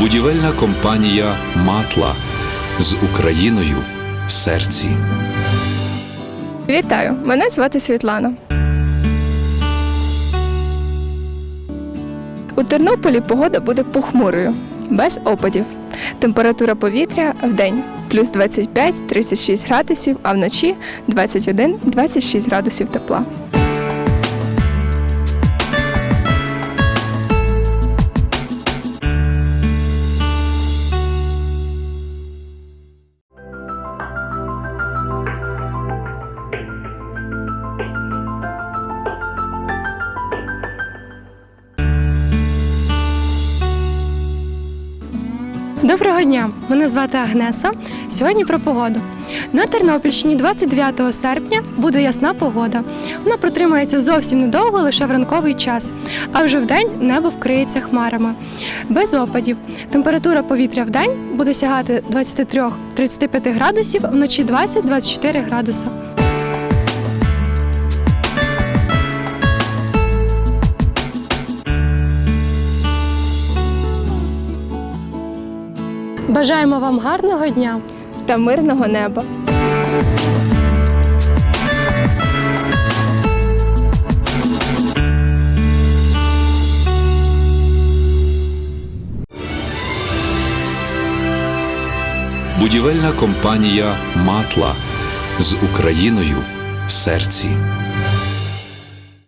Будівельна компанія Матла з Україною в серці. Вітаю! Мене звати Світлана. У Тернополі погода буде похмурою, без опадів. Температура повітря в день плюс 25-36 градусів, а вночі 21-26 градусів тепла. Доброго дня! Мене звати Агнеса. Сьогодні про погоду. На Тернопільщині 29 серпня буде ясна погода. Вона протримається зовсім недовго, лише в ранковий час. А вже вдень небо вкриється хмарами. Без опадів. Температура повітря в день буде сягати 23-35 градусів, вночі 20-24 градуси. Бажаємо вам гарного дня! Та мирного неба. Будівельна компанія Матла з Україною в серці.